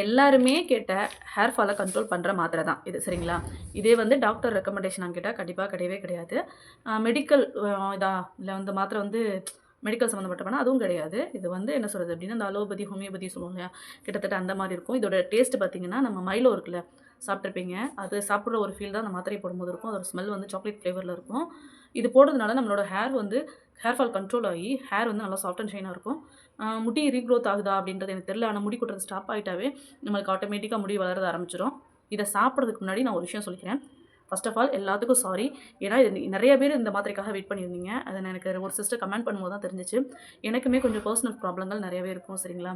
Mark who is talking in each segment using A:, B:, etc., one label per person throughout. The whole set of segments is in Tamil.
A: எல்லாருமே கேட்ட ஹேர் ஃபாலை கண்ட்ரோல் பண்ணுற மாத்திரை தான் இது சரிங்களா? இதே வந்து டாக்டர் ரெக்கமெண்டேஷன் கேட்டால் கண்டிப்பாக கிடையவே கிடையாது. மெடிக்கல் இதா இல்லை வந்து மாத்திரை வந்து மெடிக்கல் சம்மந்தப்பட்டவனா அதுவும் கிடையாது. இது வந்து என்ன சொல்கிறது அப்படின்னா இந்த அலோபதி ஹோமியோபதி சொல்லுவோம் இல்லையா? கிட்டத்தட்ட அந்த மாதிரி இருக்கும். இதோட டேஸ்ட் பார்த்தீங்கன்னா நம்ம மைலோ இருக்குல்ல சாப்பிட்ருப்பீங்க அது சாப்பிட்ற ஒரு ஃபீல் தான் அந்த மாத்திரை போடும்போது இருக்கும். அதோட ஸ்மெல் வந்து சாக்லேட் ஃப்ளேவரில் இருக்கும். இது போடுறதுனால நம்மளோட ஹேர் வந்து ஹேர் ஃபால் கண்ட்ரோல் ஆகி ஹேர் வந்து நல்லா சாஃப்ட் அண்ட் ஷைனாக இருக்கும். முடி ரீக்ரோத் ஆகுதா அப்படின்றது எனக்கு தெரியல. ஆனால் முடி கொட்டுறது ஸ்டாப் ஆகிட்டாவே நம்மளுக்கு ஆட்டோமேட்டிக்காக முடி வளர ஆரம்பிச்சிடும் இதை சாப்பிட்றதுக்கு முன்னாடி நான் ஒரு விஷயம் சொல்லிக்கிறேன். ஃபர்ஸ்ட் ஆஃப் ஆல் எல்லாத்துக்கும் சாரி ஏன்னா இது நிறைய பேர் இந்த மாத்திரைக்காக வெயிட் பண்ணியிருந்தீங்க. அதை நான் எனக்கு ஒரு சிஸ்டர் கமெண்ட் பண்ணும்போது தான் தெரிஞ்சிச்சு. எனக்குமே கொஞ்சம் பர்சனல் ப்ராப்ளங்கள் நிறையவே இருக்கும் சரிங்களா?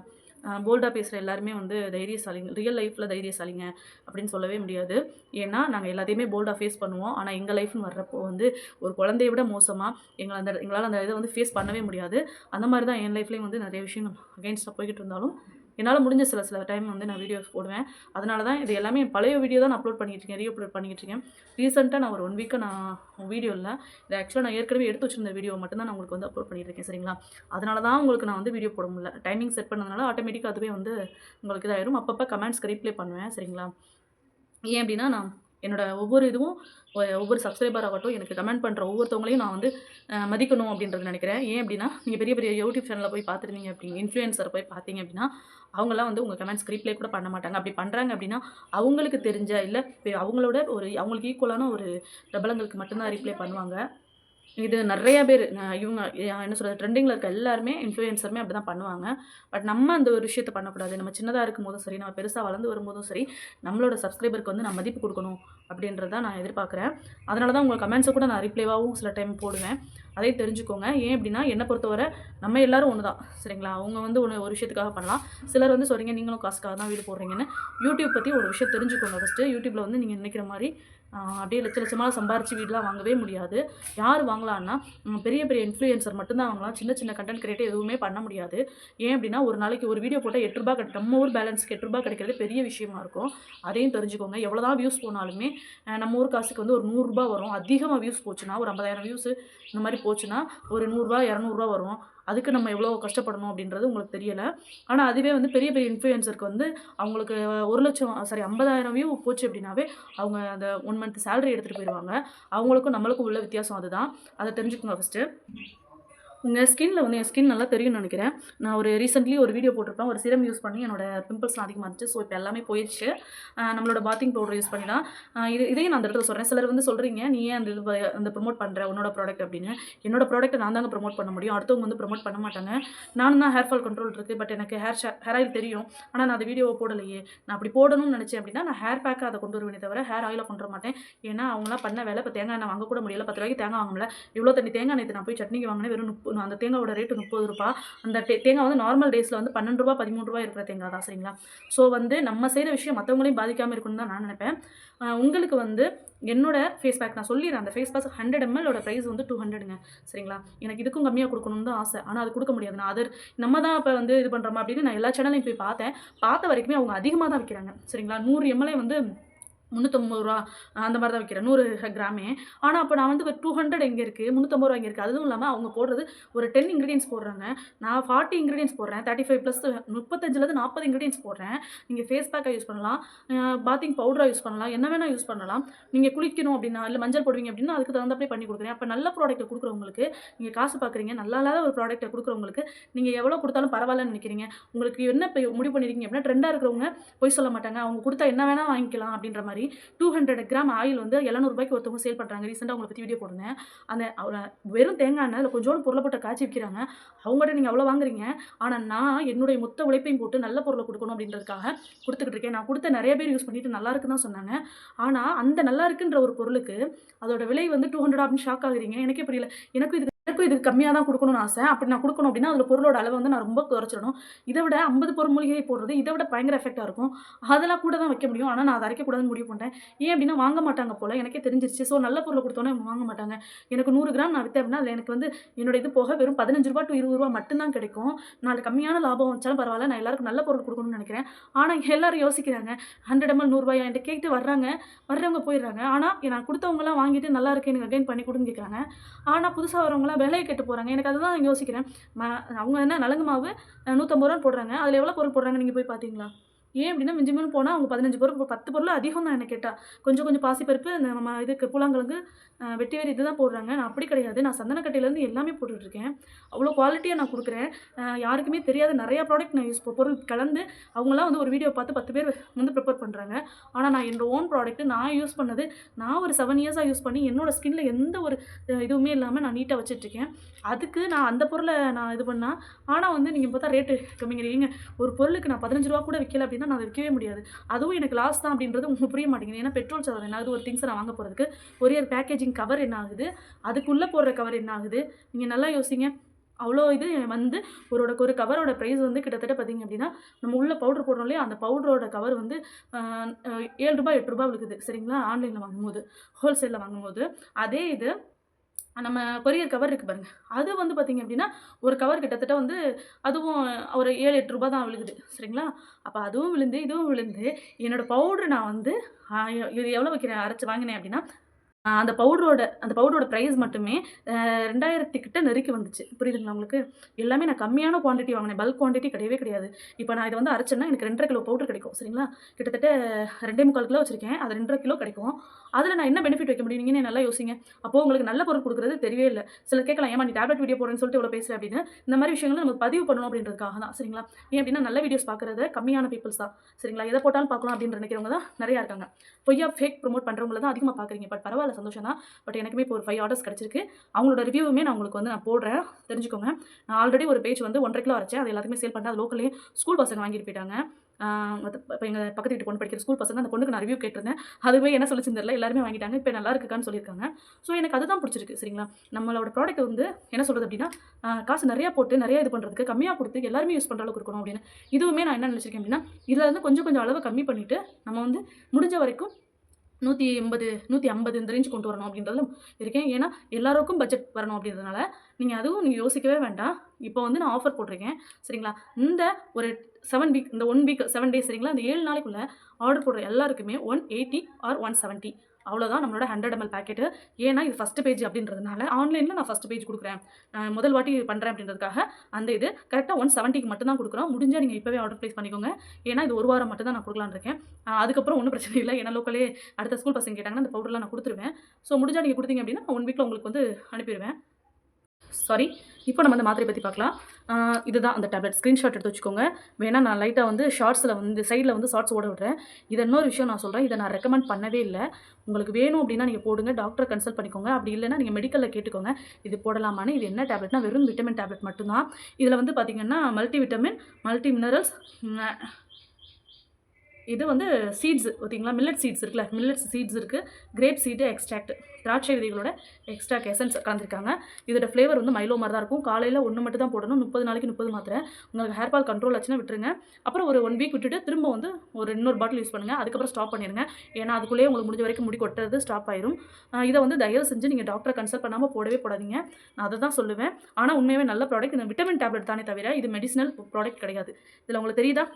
A: போல்டாக பேசுகிற எல்லாருமே வந்து தைரியசாலிங்க ரியல் லைஃப்பில் தைரியசாலிங்க அப்படின்னு சொல்லவே முடியாது. ஏன்னா நாங்கள் எல்லாத்தையுமே போல்டாக ஃபேஸ் பண்ணுவோம். ஆனால் எங்கள் லைஃப்னு வர்றப்போ வந்து ஒரு குழந்தைய விட மோசமாக எங்களை அந்த எங்களால் அந்த இதை வந்து ஃபேஸ் பண்ணவே முடியாது. அந்த மாதிரி தான் என் லைஃப்லேயும் வந்து நிறைய விஷயம் அகெயின்ஸ்டாக போய்கிட்டு இருந்தாலும் என்னால் முடிஞ்ச சில சில டைம் வந்து நான் வீடியோஸ் போடுவேன். அதனால தான் இது எல்லாமே என் பழைய வீடியோ தான் நான் அப்லோட் பண்ணிட்டு இருக்கேன் ரீ அப்லோட் பண்ணிட்டு இருக்கேன் ரீசெண்டாக நான் ஒரு ஒன் வீக்காக நான் வீடியோ இல்லை. இது ஆக்சுவலாக நான் ஏற்கனவே எடுத்து வச்சிருந்த வீடியோ மட்டும்தான் நான் உங்களுக்கு வந்து அப்லோட் பண்ணிட்டு இருக்கேன் சரிங்களா? அதனால தான் உங்களுக்கு நான் வந்து வீடியோ போட முடியல. டைமிங் செட் பண்ணதுனால ஆட்டோமேட்டிக்காக அதுவே வந்து உங்களுக்கு இதாயிரும். அப்பப்போ கமெண்ட்ஸ்க்கு ரீப்ளை பண்ணுவேன் சரிங்களா? ஏன் அப்படின்னா நான் என்னோட ஒவ்வொரு இதுவும் ஒ- ஒவ்வொரு சப்ஸ்கிரைபர் ஆகட்டும் எனக்கு கமெண்ட் பண்ணுற ஒவ்வொருத்தவங்களையும் நான் வந்து மதிக்கணும் அப்படின்றது நினைக்கிறேன். ஏன் அப்படின்னா நீங்கள் பெரிய பெரிய யூடியூப் சேனலில் போய் பார்த்துருந்தீங்க அப்படிங்க இன்ஃப்ளூயன்சர் போய் பார்த்தீங்க அப்படின்னா அவங்களாம் வந்து உங்கள் கமெண்ட்ஸ் ரீப்ளை கூட பண்ண மாட்டாங்க. அப்படி பண்ணுறாங்க அப்படின்னா அவங்களுக்கு தெரிஞ்ச இல்லை அவங்களோட ஒரு அவங்களுக்கு ஈக்குவலான ஒரு பிரபலங்களுக்கு மட்டும்தான் ரீப்ளை பண்ணுவாங்க. இது நிறைய பேர் இவங்க என்ன சொல்கிறது ட்ரெண்டிங்கில் இருக்க எல்லாருமே இன்ஃப்ளூயன்சருமே அப்படி தான் பண்ணுவாங்க. பட் நம்ம அந்த ஒரு விஷயத்தை பண்ணக்கூடாது. நம்ம சின்னதாக இருக்கும் போதும் சரி நம்ம பெருசாக வளர்ந்து வரும்போதும் சரி நம்மளோட சப்ஸ்கிரைபருக்கு வந்து நான் மதிப்பு கொடுக்கணும் அப்படின்றத நான் எதிர்பார்க்குறேன். அதனால தான் உங்கள் கமெண்ட்ஸை கூட நான் ரிப்ளைவாகவும் சில டைம் போடுவேன். அதையும் தெரிஞ்சுக்கோங்க. ஏன் அப்படின்னா என்னை பொறுத்தவரை நம்ம எல்லாரும் ஒன்று தான். சரிங்களா? அவங்க வந்து ஒன்று ஒரு விஷயத்துக்காக பண்ணலாம். சிலர் வந்து சொல்கிறீங்க நீங்களும் காசுக்காக தான் வீடு போடுறீங்கன்னு. யூடியூப் பற்றி ஒரு விஷயம் தெரிஞ்சுக்கோங்க ஃபஸ்ட்டு யூடியூப்பில் வந்து நீங்கள் நினைக்கிற மாதிரி அப்படியே லட்ச லட்சமாக சம்பாரிச்சு வீடெலாம் வாங்கவே முடியாது. யார் வாங்கலான்னா பெரிய பெரிய இன்ஃப்ளூயன்சர் மட்டும்தான் வாங்கலாம். சின்ன சின்ன கண்டென்ட் கிரியேட்டர் எதுவுமே பண்ண முடியாது. ஏன் அப்படின்னா ஒரு நாளைக்கு ஒரு வீடியோ போட்டால் எட்டு ரூபா கிடை நம்ம ஊர் பேலன்ஸ்க்கு எட்டு ரூபா கிடைக்கிறது பெரிய விஷயமா இருக்கும். அதையும் தெரிஞ்சுக்கோங்க. எவ்வளோ தான் வியூஸ் போனாலுமே நம்ம ஊர் காசுக்கு வந்து ஒரு நூறுரூபா வரும். அதிகமாக வியூஸ் போச்சுன்னா ஒரு ஐம்பதாயிரம் வியூஸ் இந்த மாதிரி போச்சுன்னா ஒரு நூறுரூவா இரநூறுவா வரும். அதுக்கு நம்ம எவ்வளோ கஷ்டப்படணும் அப்படின்றது உங்களுக்கு தெரியலை. ஆனால் அதுவே வந்து பெரிய பெரிய இன்ஃப்ளூயன்சருக்கு வந்து அவங்களுக்கு ஒரு லட்சம் சாரி ஐம்பதாயிரம் வியூ போச்சு அப்படின்னாவே அவங்க அந்த ஒன் மந்த் சேலரி எடுத்துகிட்டு போயிடுவாங்க அவங்களுக்கும் நம்மளுக்கும் உள்ள வித்தியாசம் அதுதான். அதை தெரிஞ்சுக்கோங்க ஃபஸ்ட்டு உங்கள் ஸ்கின்ல வந்து என் ஸ்கின் நல்லா தெரியும்னு நினைக்கிறேன். நான் ஒரு ரீசெண்ட்லி ஒரு வீடியோ போட்டிருப்பேன். ஒரு சிரம் யூஸ் பண்ணி என்னோட பிம்பிள்ஸ்லாம் அதிகமாக இருந்துச்சு. ஸோ இப்போ எல்லாமே போயிடுச்சு நம்மளோட பாத்திங் பவுடர் யூஸ் பண்ணி தான் இது இதையும் நான் அந்த இடத்துல சொல்கிறேன் சிலர் வந்து சொல்கிறீங்க நீ ஏன் அந்த இது அந்த ப்ரொமோட் பண்ணுற உன்னோட ப்ராடக்ட் அப்படின்னு. என்னோட ப்ராடக்ட்டை நான் தாங்க ப்ரொமோட் பண்ண முடியும். அடுத்தவங்க வந்து ப்ரொமோட் பண்ண மாட்டாங்க. நானும் தான் ஹேர் ஃபால் கண்ட்ரோல் இருக்குது பட் எனக்கு ஹேர் ஹேர் ஆயில் தெரியும். ஆனால் நான் அந்த வீடியோவை போடலையே. நான் அப்படி போடணும்னு நினச்சேன் அப்படின்னா நான் ஹேர் பேக்கை அதை கொண்டு வருவேனே தவிர ஹேர் ஆயிலை கொண்டு வர மாட்டேன். ஏன்னா அவங்களாம் பண்ண வேலை இப்போ தேங்காய் எண்ணெய் வாங்கக்கூட கூட முடியல. பத்து ரூபாய்க்கு தேங்காய் வாங்கல இவ்வளோ தண்ணி தேங்காய் நேற்று நான் போய் சட்னிக்கு வாங்கினேன். வெறும் முப்பது அந்த தேங்காயோட ரேட்டு முப்பது ரூபா. அந்த தேங்காய் வந்து நார்மல் டேஸில் வந்து பன்னெண்டு ரூபா பதிமூணு ரூபா இருக்கிற தேங்காய் தான் சரிங்களா? ஸோ வந்து நம்ம செய்கிற விஷயம் மற்றவங்களையும் பாதிக்காமல் இருக்கணும்னு தான் நான் நினைப்பேன். உங்களுக்கு வந்து என்னோட ஃபேஸ் பேக் நான் சொல்லிடுறேன். அந்த ஃபேஸ் பேக் ஹண்ட்ரட் எம்எல்லோட ப்ரைஸ் வந்து டூ ஹண்ட்ரடுங்க சரிங்களா? எனக்கு இதுக்கும் கம்மியாக கொடுக்கணும்னு தான் ஆசை. ஆனால் அது கொடுக்க முடியாது. நான் அதர் நம்ம தான் இப்போ வந்து இது பண்ணுறோமா அப்படின்னு நான் எல்லா சேனலையும் போய் பார்த்தேன். பார்த்த வரைக்குமே அவங்க அதிகமாக தான் விற்கிறாங்க சரிங்களா? நூறு எம்எல்ஏ வந்து முந்நூற்றம்பது ரூபா அந்த மாதிரி தான் விற்கிறேன் நூறு கிராமே. ஆனால் அப்போ நான் வந்து டூ ஹண்ட்ரட் எங்கே இருக்குது முந்நூற்றம்பது ரூபா இங்கே இருக்குது அதுவும் இல்லாமல் அவங்க போடுறது ஒரு டென் இன்க்ரீடியன்ஸ் போடுறாங்க. நான் ஃபார்ட்டி இன்க்ரீடியன்ஸ் போடுறேன். தேர்ட்டி ஃபைவ் ப்ளஸ் முப்பத்தஞ்சிலேருந்து நாற்பது இன்க்ரீடியன்ஸ் போடுறேன். நீங்கள் ஃபேஸ் பேக்காக யூஸ் பண்ணலாம். பாத்திங் பவுடராக யூஸ் பண்ணலாம். என்ன வேணால் யூஸ் பண்ணலாம். நீங்கள் குளிக்கணும் அப்படின்னா இல்லை மஞ்சள் போடுவீங்க அப்படின்னா அதுக்கு தகுந்தப்படி பண்ணி கொடுக்குறேன். அப்போ நல்ல ப்ராடக்ட்டை கொடுக்குறவங்களுக்கு நீங்கள் காசு பார்க்குறீங்க நல்லா இல்லாத ஒரு ப்ராடக்ட்டை கொடுக்குறவங்களுக்கு நீங்கள் எவ்வளோ கொடுத்தாலும் பரவாயில்லன்னு நினைக்கிறீங்க. உங்களுக்கு என்ன இப்போ முடிவு பண்ணியிருக்கீங்க அப்படின்னா ட்ரெண்டாக இருக்கிறவங்க போய் சொல்ல மாட்டாங்க. அவங்க கொடுத்தா என்ன வேணால் வாங்கிக்கலாம் அப்படின்ற மாதிரி. டூ ஹண்ட்ரட் கிராம் ஆயில் வந்து எழுநூறுபாய்க்கு ஒருத்தவங்க சேல் பண்ணுறாங்க ரீசெண்டாக அவங்கள பற்றி வீடியோ போடுறேன் அந்த வெறும் தேங்காய் எண்ணெய் அதில் கொஞ்சோண்டு பொருளை போட்டு காய்ச்சி விற்கிறாங்க அவங்கள்ட்ட நீங்கள் அவ்வளோ வாங்குறீங்க. ஆனால் நான் என்னுடைய மொத்த உழைப்பையும் போட்டு நல்ல பொருளை கொடுக்கணும் அப்படின்றதுக்காக கொடுத்துக்கிட்டு இருக்கேன். நான் கொடுத்த நிறைய பேர் யூஸ் பண்ணிட்டு நல்லா இருக்குன்னு தான் சொன்னாங்க. ஆனால் அந்த நல்லா இருக்குன்ற ஒரு பொருளுக்கு அதோட விலை வந்து டூ ஹண்ட்ரட் அப்படின்னு ஷாக் ஆகுறீங்க. எனக்கே புரியல. எனக்கும் இது எனக்கும் இதுக்கு கம்மியாக தான் கொடுக்கணும்னு ஆசை. அப்படி நான் கொடுக்கணும் அப்படின்னா அதில் பொருளோட அளவை வந்து நான் ரொம்ப குறைச்சிடணும். இதை விட ஐம்பது பொருள் மூலிகை போடுறது இதை விட பயங்கர எஃபெக்டாக இருக்கும். அதெல்லாம் கூட தான் வைக்க முடியும். ஆனால் நான் அதை அரைக்கக்கூடாதுன்னு முடிவு பண்ணிட்டேன். ஏன் அப்படின்னா வாங்க மாட்டாங்க போல். எனக்கே தெரிஞ்சிருச்சு. ஸோ நல்ல பொருளை கொடுத்தோன்னே வாங்க மாட்டாங்க. எனக்கு நூறு கிராம் நான் விற்றேன் அப்படின்னா அதில் எனக்கு வந்து என்னோட இது போக வெறும் பதினஞ்சு ரூபா டு இருபது ரூபா மட்டும்தான் கிடைக்கும். நான் கம்மியான லாபம் வச்சாலும் பரவாயில்ல. நான் எல்லாருக்கும் நல்ல பொருள் கொடுக்கணும்னு நினைக்கிறேன். ஆனால் எல்லோரும் யோசிக்கிறாங்க ஹண்ட்ரட் எம்எல் நூறுரூவாயா என்கிட்ட கேட்டு வர்றாங்க. வர்றவங்க போயிடுறாங்க. ஆனால் நான் கொடுத்தவங்களாம் வாங்கிட்டு நல்லா இருக்கு எனக்கு அகைன் பண்ணி கொடுன்னு கேட்குறாங்க ஆனால் புதுசாக வரவங்களாம் விலையை கேட்டு போகிறாங்க எனக்கு அதுதான் நான் யோசிக்கிறேன். ம அவங்க என்ன நலங்கு மாவு நூற்றம்பது ரூபா போடுறாங்க. அதில் எவ்வளோ பொருள் போடுறாங்க நீங்கள் போய் பார்த்தீங்களா ஏன் அப்படின்னா மிஞ்சி மீன் போனால் அவங்க பதினஞ்சு பொருள் பத்து பொருள் அதிகம் தான் என்ன கேட்டால் கொஞ்சம் கொஞ்சம் பாசிப்பருப்பு இந்த நம்ம இதுக்கு பூலாங்கிழங்கு வெட்டி வேறு இதுதான் போடுறாங்க. நான் அப்படி கிடையாது. நான் சந்தனக்கட்டையிலேருந்து எல்லாமே போட்டுட்ருக்கேன் அவ்வளோ குவாலிட்டியாக நான் கொடுக்குறேன். யாருக்குமே தெரியாத. நிறையா ப்ராடக்ட் நான் யூஸ் பொருள் கலந்து அவங்களாம் வந்து ஒரு வீடியோ பார்த்து பத்து பேர் வந்து ப்ரிப்பேர் பண்ணுறாங்க ஆனால் நான் என்னோட ஓன் ப்ராடக்ட்டு நான் யூஸ் பண்ணது நான் ஒரு செவன் இயர்ஸாக யூஸ் பண்ணி என்னோடய ஸ்கின்ல எந்த ஒரு இதுவுமே இல்லாமல் நான் நீட்டாக வச்சிட்ருக்கேன். அதுக்கு நான் அந்த பொருளை நான் இது பண்ணால் ஆனால் வந்து நீங்கள் பார்த்தா ரேட்டு கம்மிங்கிறீங்க. ஒரு பொருளுக்கு நான் பதினஞ்சு ரூபா கூட விற்கல அப்படின்னா நான் அதை விற்கவே முடியாது. அதுவும் எனக்கு லாஸ் தான் அப்படின்றது உங்களுக்கு புரிய மாட்டேங்குது. ஏன்னா பெட்ரோல் செலவு என்ன ஆகுது? ஒரு திங்ஸை நான் வாங்க போகிறதுக்கு கொரியர் பேக்கேஜிங் கவர் என்ன ஆகுது? அதுக்குள்ளே போடுற கவர் என்ன ஆகுது? நீங்கள் நல்லா யோசிங்க. அவ்வளோ இது வந்து ஒரு ஒரு கவரோட ப்ரைஸ் வந்து கிட்டத்தட்ட பார்த்திங்க அப்படின்னா நம்ம உள்ள பவுடர் போடுறோம் இல்லையா? அந்த பவுடரோட கவர் வந்து ஏழு ரூபாய் எட்டு ரூபாய் விழுக்குது சரிங்களா? ஆன்லைனில் வாங்கும்போது ஹோல்சேலில் வாங்கும்போது. அதே இது நம்ம கொரியர் கவர் இருக்குது பாருங்க. அது வந்து பார்த்திங்க அப்படின்னா ஒரு கவர் கிட்டத்தட்ட வந்து அதுவும் ஒரு ஏழு எட்டு ரூபா தான் விழுகுது. சரிங்களா? அப்போ அதுவும் விழுந்து இதுவும் விழுந்து என்னோடய பவுட்ரு நான் வந்து இது எவ்வளோ வைக்கிறேன்? அரைச்சி வாங்கினேன் அப்படின்னா அந்த பவுடரோட அந்த பவுடரோட ப்ரைஸ் மட்டுமே ரெண்டாயிரத்தி கிட்ட நெருக்கி வந்துச்சு. புரியுதுங்களா உங்களுக்கு? எல்லாமே நான் கம்மியான குவான்டிட்டி வாங்கினேன். பல்க் குவாண்டிட்டி கிடையவே கிடையாது. இப்போ நான் இதை வந்து அரைச்சேன்னா எனக்கு ரெண்டரை கிலோ பவுடர் கிடைக்கும். சரிங்களா? கிட்டத்தட்ட ரெண்டே முக்கால் கிலோ வச்சுருக்கேன். அது ரெண்டரை கிலோ கிடைக்கும். அதில் நான் என்ன பெனிஃபிட் வைக்க முடியும்? நீங்கள் நல்லா யோசிங்க. அப்போ உங்களுக்கு நல்ல பொருள் கொடுக்குறது தெரியவே இல்லை. சில கேட்கலாம் ஏமா நீ டேப்லெட் வீடியோ போடுறேன்னு சொல்லிட்டு இவ்வளோ பேசுகிறேன் அப்படின்னு. இந்த மாதிரி விஷயங்களை நம்ம பதிவு பண்ணணும் அப்படின்றதுக்காக தான். சரிங்களா? ஏன் அப்படின்னா நல்ல வீடியோஸ் பார்க்குறது கம்மியான பீப்புள்ஸ் தான். சரிங்களா? எதை போட்டாலும் பார்க்கலாம் அப்படின்னு நினைக்கிறவங்க தான் நிறையா இருக்காங்க. பொய்யா ஃபேக் ப்ரோமோட் பண்ணுறவங்கள தான் அதிகமாக பார்க்குறீங்க. பட் பரவாயில்ல சந்தோஷம் தான். பட் எனக்குமே இப்போ ஒரு ஃபைவ் ஆர்டர்ஸ் கிடச்சிருக்கு. அவங்களோட ரிவ்யூவுமே நான் உங்களுக்கு வந்து நான் போடுறேன். தெரிஞ்சுக்கோங்க. நான் ஆல்ரெடி ஒரு பேஜ் வந்து ஒன்றரை கிலோ அரைச்சேன். அது எல்லாத்துக்குமே சேல் பண்ணேன் அது லோக்கல்லே ஸ்கூல் பசங்க வாங்கிட்டு போயிட்டாங்க. இப்போ எங்கள் பக்கத்து வீட்டு பொண்ணு படிக்கிற ஸ்கூல் பசங்க அந்த பொண்ணுக்கு நான் ரிவ்யூ கேட்டிருந்தேன். அதுவே என்ன சொல்லிச்சுன்னு எல்லாருமே வாங்கிட்டாங்க. இப்போ நல்லா இருக்குக்கான்னு சொல்லியிருக்காங்க. ஸோ எனக்கு அதுதான் பிடிச்சிருக்கு சரிங்களா? நம்மளோட ப்ராடக்ட் வந்து என்ன சொல்கிறது அப்படின்னா காசு நிறையா போட்டு நிறையா இது பண்ணுறதுக்கு கம்மியாக கொடுத்து எல்லாருமே யூஸ் பண்ணுற அளவுக்கு இருக்கணும் அப்படின்னு. இதுவுமே நான் என்ன நினச்சிருக்கேன் அப்படின்னா இதில் இருந்து கொஞ்சம் கொஞ்சம் அளவு கம்மி பண்ணிவிட்டு நம்ம வந்து முடிஞ்ச வரைக்கும் நூற்றி எண்பது நூற்றி ஐம்பது இந்த ரேஞ்ச் கொண்டு வரணும் அப்படின்றதுல இருக்கேன். ஏன்னா எல்லாருக்கும் பட்ஜெட் வரணும் அப்படின்றதுனால நீங்கள் அதுவும் நீங்கள் யோசிக்கவே வேண்டாம். இப்போ வந்து நான் ஆஃபர் போட்டிருக்கேன். சரிங்களா? இந்த ஒரு செவன் வீக் இந்த ஒன் வீக் செவன் டேஸ் சரிங்களா? இந்த ஏழு நாளைக்குள்ளே ஆர்டர் போடுற எல்லாருக்குமே one eighty or one seventy அவ்வளோதான் நம்மளோட ஹண்ட்ரட் எம்எல் பேக்கெட்டு ஏன்னா இது ஃபஸ்ட் பேஜ் அப்படின்றதுனால ஆன்லைனில் நான் ஃபஸ்ட் பேஜ் கொடுக்குறேன். முதல் வாட்டி பண்ணுறேன் அப்படின்றதுக்காக அந்த இது கரெக்டாக ஒன் செவன்ட்டிக்கு மட்டும் தான் கொடுக்குறோம். முடிஞ்சால் நீங்கள் இப்போவே ஆர்டர் ப்ளேஸ் பண்ணிக்கோங்க. ஏன்னா இது ஒரு வாரம் மட்டும் தான் நான் கொடுக்கலான்னு இருக்கேன். அதுக்கப்புறம் ஒன்றும் பிரச்சனை இல்லை. ஏன்னா லோக்கலே அடுத்த ஸ்கூல் பசங்க கேட்டாங்கன்னா அந்த பவுடர்லாம் நான் கொடுத்துருவேன். ஸோ முடிஞ்சா நீங்கள் கொடுத்தீங்க அப்படின்னா ஒன் வீக்கில் உங்களுக்கு வந்து அனுப்பிடுவேன். சாரி இப்போ நம்ம அந்த மாத்திரை பற்றி பார்க்கலாம். இதுதான் அந்த டேப்லெட் ஸ்க்ரீன்ஷாட் எடுத்து வச்சுக்கோங்க. வேணால் நான் லைட்டாக வந்து ஷார்ட்ஸில் வந்து சைடில் வந்து ஷார்ட்ஸ் ஓட விடுறேன். இது இன்னொரு விஷயம் நான் சொல்கிறேன் இதை நான் ரெக்கமெண்ட் பண்ணவே இல்லை. உங்களுக்கு வேணும் அப்படின்னா நீங்கள் போடுங்க. டாக்டரை கன்சல்ட் பண்ணிக்கோங்க. அப்படி இல்லைன்னா நீங்கள் மெடிக்கலில் கேட்டுக்கோங்க. இது போடலாமான்னு? இது என்ன டேப்லெட்னா வெறும் விட்டமின் டேப்லெட் மட்டும்தான். இதில் வந்து பார்த்தீங்கன்னா மல்டி விட்டமின் மல்டி மினரல்ஸ் இது வந்து சீட்ஸ் பார்த்தீங்களா? மில்லட் சீட்ஸ் இருக்குல்ல? மில்லட்ஸ் சீட்ஸ் இருக்குது கிரேப் சீடு எக்ஸ்ட்ராக்ட் திராட்சை விதைகளோட எக்ஸ்ட்ராக்ட் எசன்ஸ் கலந்துருக்காங்க. இதோட ஃப்ளேவர் வந்து மைலோ மாதிரி தான் இருக்கும். காலையில் ஒன்று மட்டும் தான் போடணும். முப்பது நாளைக்கு முப்பது மாத்திரை. உங்களுக்கு ஹேர் ஃபால் கண்ட்ரோல் ஆச்சுன்னா விட்டுருங்க. அப்புறம் ஒரு ஒன் வீக் விட்டுட்டு திரும்ப வந்து ஒரு இன்னொரு பாட்டில் யூஸ் பண்ணுங்கள் அதுக்கப்புறம் ஸ்டாப் பண்ணிடுங்க. ஏன்னா அதுக்குள்ளேயே உங்களுக்கு முடிஞ்ச வரைக்கும் முடி கொட்டுறது ஸ்டாப் ஆயிரும். இதை வந்து தயவு செஞ்சு நீங்கள் டாக்டரை கன்சல்ட் பண்ணாமல் போடவே போடாதீங்க. நான் அதை தான் சொல்லுவேன். ஆனால் உண்மையாகவே நல்ல ப்ராடக்ட் இந்த விட்டமின் டேப்லெட் தானே தவிர இது மெடிசினல் ப்ராடக்ட் கிடையாது. இதில் உங்களுக்கு தெரியுதா?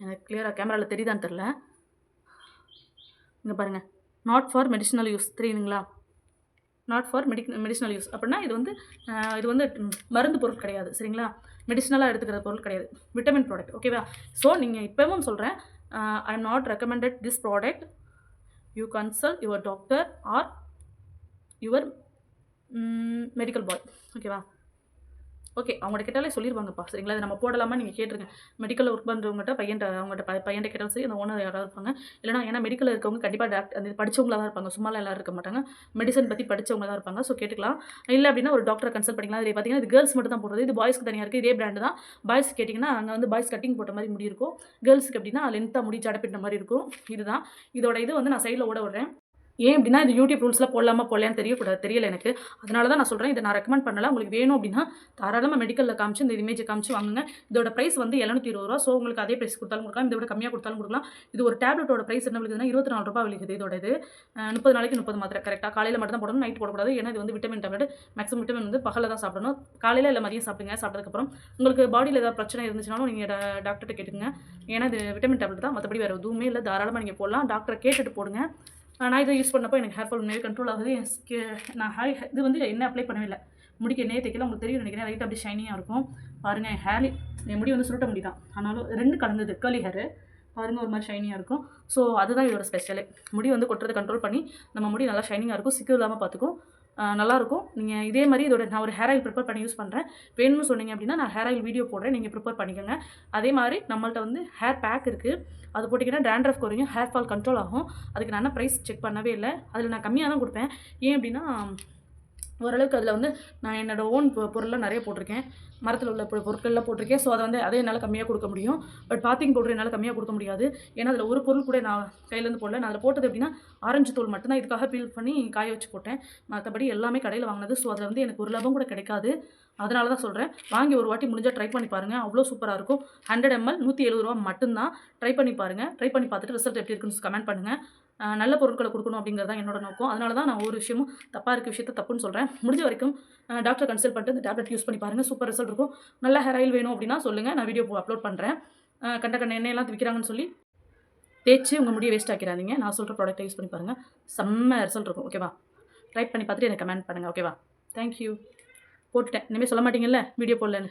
A: எனக்கு கிளியராக கேமராவில் தெரியுதான்னு தெரில இங்கே பாருங்கள் நாட் ஃபார் மெடிசினல் யூஸ் தெரியுதுங்களா? Not for medic medicinal use அப்படின்னா இது வந்து இது வந்து மருந்து பொருள் கிடையாது. சரிங்களா? மெடிசினலாக எடுத்துக்கிற பொருள் கிடையாது. விட்டமின் ப்ராடக்ட் ஓகேவா ஸோ நீங்கள் இப்போவும் சொல்கிறேன் I am not recommended this product you consult your doctor or your medical boy ஓகேவா ஓகே அவங்கள்ட்ட கேட்டாலே சொல்லிடுவாங்கப்பா சரிங்களா? இதை நம்ம போடலாமா? நீங்கள் கேட்டுருங்க. மெடிக்கலில் ஒர்க் பண்ணுறவங்ககிட்ட பையன்ட்ட அவங்ககிட்ட ப கேட்டாலும் சரி அந்த ஓனர் யாராவது இருப்பாங்க. இல்லைனா ஏன்னா மெடிக்கலில் இருக்கவங்க கண்டிப்பாக டாக்டர் அந்த படித்தவங்களாக தான் இருப்பாங்க. சும்மாலாம் எல்லாரும் இருக்க மாட்டாங்க. மெடிசன் பற்றி படித்தவங்க தான் இருப்பாங்க. ஸோ கேட்டுக்கலாம். இல்லை அப்படின்னா ஒரு டாக்டரை கன்சல்ட் பண்ணிக்கலாம். இது பார்த்தீங்கன்னா இது கேர்ள்ஸ் மட்டும் தான் போடுறது. இது பாய்ஸ்க்கு தனியாக இருக்குது இதே பிராண்டு தான். பாய்ஸ் கேட்டிங்கன்னா அங்கே வந்து பாய்ஸ் கட்டிங் போட்ட மாதிரி முடி இருக்கும். கேர்ள்ஸுக்கு அப்படின்னா லென்த்தாக முடி ஜடப்பிட்ட மாதிரி இருக்கும். இதுதான். இதோட இது வந்து நான் சைடில் ஓட விடுறேன். ஏன் அப்படின்னா இது யூடியூப் ரூல்ஸில் போடலாமா போடலான்னு தெரியக்கூடாது தெரியல எனக்கு. அதனால தான் நான் சொல்கிறேன் இதை நான் ரெக்கமெண்ட் பண்ணல. உங்களுக்கு வேணும் அப்படின்னா தாராளமாக மெடிக்கலில் காமிச்சு இந்த இமேஜை காமிச்சு வாங்குங்க. இதோட ப்ரைஸ் வந்து எழுநூத்தி இருபது ரூபா. ஸோ உங்களுக்கு அதே ப்ரைஸ் கொடுத்தாலும் கொடுக்கலாம். இதை விட கம்மியாக கொடுத்தாலும் கொடுக்கலாம். இது ஒரு டேப்லெட்டோட ப்ரைஸ் என்ன விழுகுதுன்னா இருபத்தி நாலு ரூபாய் விழுகுது இதோட இது. முப்பது நாளைக்கு முப்பது மாத்திரை. கரெக்டாக காலையில் மட்டும் தான் போடணும் நைட் போடக்கூடாது. ஏன்னா இது வந்து விட்டமின் டேப்லெட் மேக்ஸிமம் விட்டமின் வந்து பகலில் தான் சாப்பிடணும். காலையில் இல்லை மதியம் சாப்பிடுங்க சாப்பிட்டதுக்கப்புறம். உங்களுக்கு பாடியில் ஏதாவது பிரச்சனை இருந்துச்சுனாலும் நீங்கள் டாக்டர்கிட்ட கேட்டுங்க ஏன்னா இது விட்டமின் டேப்லெட் தான். மற்றபடி வேறு எதுவுமே இல்லை. தாராளமாக நீங்கள் போடலாம். டாக்டரை கேட்டுட்டு போடுங்க. நான் இதை யூஸ் பண்ணப்போ எனக்கு ஹேர் ஃபால் உண்மையாக கண்ட்ரோல் ஆகுது. என் skin- நான் ஹேர் இது வந்து என்ன அப்ளை பண்ணவே இல்லை. முடிக்க எண்ணெயே தைக்கல உங்களுக்கு தெரியும் நினைக்கிறேன். லைட் அப்படியே ஷைனியாக இருக்கும். பாருங்கள் என் ஹேர் என் முடி வந்து சுருட்ட முடி தான் ஆனாலும் ரெண்டு கலந்தது கேர்லி ஹேரு பாருங்கள் ஒரு மாதிரி ஷைனியாக இருக்கும். ஸோ அதுதான் இதோட ஸ்பெஷலு முடி வந்து கொட்டுறதை கண்ட்ரோல் பண்ணி நம்ம முடி நல்லா ஷைனிங்காக இருக்கும். சிக்கு இல்லாமல் பார்த்துக்கும் நல்லாயிருக்கும். நீங்கள் இதே மாதிரி இதோட நான் ஒரு ஹேர் ஆயில் ப்ரிப்பேர் பண்ணி யூஸ் பண்ணுறேன் வேணும்னு சொன்னீங்க அப்படின்னா நான் ஹேர் ஆயில் வீடியோ போடுறேன். நீங்கள் ப்ரிப்பேர் பண்ணிக்கோங்க. அதே மாதிரி நம்மள்ட்ட வந்து ஹேர் பேக் இருக்குது அது போட்டிங்கன்னா டேண்ட்ரஃப் குறையும் ஹேர் ஃபால் கண்ட்ரோல் ஆகும். அதுக்கு நான் ப்ரைஸ் செக் பண்ணவே இல்லை. அதில் நான் கம்மியாக தான் கொடுப்பேன். ஏன் அப்படின்னா ஓரளவுக்கு அதில் வந்து நான் என்னோடய ஓன் பொருள்லாம் நிறைய போட்டிருக்கேன். மரத்தில் உள்ள பொ- பொருட்கள்லாம் போட்டிருக்கேன். ஸோ அதை வந்து அதை என்னால் கம்மியாக கொடுக்க முடியும். பட் பாத்திங் பவுடர் என்னால் கம்மியாக கொடுக்க முடியாது. ஏன்னா அதில் ஒரு பொருள் கூட நான் கையிலேருந்து போடல. நான் அதில் போட்டது எப்படின்னா ஆரஞ்சு தூள் மட்டும்தான் இதுக்காக பீல் பண்ணி காய வச்சு போட்டேன். மற்றபடி எல்லாமே கடையில் வாங்கினது. ஸோ அதில் வந்து எனக்கு ஒரு லாபம் கூட கிடைக்காது. அதனால தான் சொல்கிறேன் வாங்கி ஒரு வாட்டி முடிஞ்சால் ட்ரை பண்ணி பாருங்கள் அவ்வளோ சூப்பராக இருக்கும். ஹண்ட்ரட் எம்எல் நூற்றி எழுபது ரூபா மட்டும்தான். ட்ரை பண்ணி பாருங்கள் ட்ரை பண்ணி பார்த்துட்டு ரிசல்ட் எப்படி இருக்குன்னு கமெண்ட் பண்ணுங்கள் நல்ல பொருட்களை கொடுக்கணும் அப்படிங்கிறது தான் என்னோட நோக்கம். அதனால தான் நான் ஒரு விஷயமும் தப்பாக இருக்க விஷயத்த தப்புன்னு சொல்கிறேன் முடிஞ்ச வரைக்கும் டாக்டர் கன்சல்ட் பண்ணிட்டு இந்த டேப்லெட் யூஸ் பண்ணி பாருங்கள் சூப்பர் ரிசல்ட் இருக்கும். நல்ல ஹேர் ஆயில் வேணும் அப்படின்னா சொல்லுங்கள் நான் வீடியோ அப்லோட் பண்ணுறேன் கண்ட கண்ட எண்ணெயெல்லாம் விற்கிறாங்கன்னு சொல்லி தேய்ச்சி உங்கள் முடியை வேஸ்ட் ஆக்கிறாதீங்க நான் சொல்கிற ப்ராடக்ட்டை யூஸ் பண்ணி பாருங்கள் செம்ம ரிசல்ட் இருக்கும். ஓகேவா ட்ரை பண்ணி பார்த்துட்டு எனக்கு கமெண்ட் பண்ணுங்கள் ஓகேவா தேங்க்யூ போட்டுட்டேன். இனிமேல் சொல்ல மாட்டீங்கல்ல? வீடியோ போடலன்னு.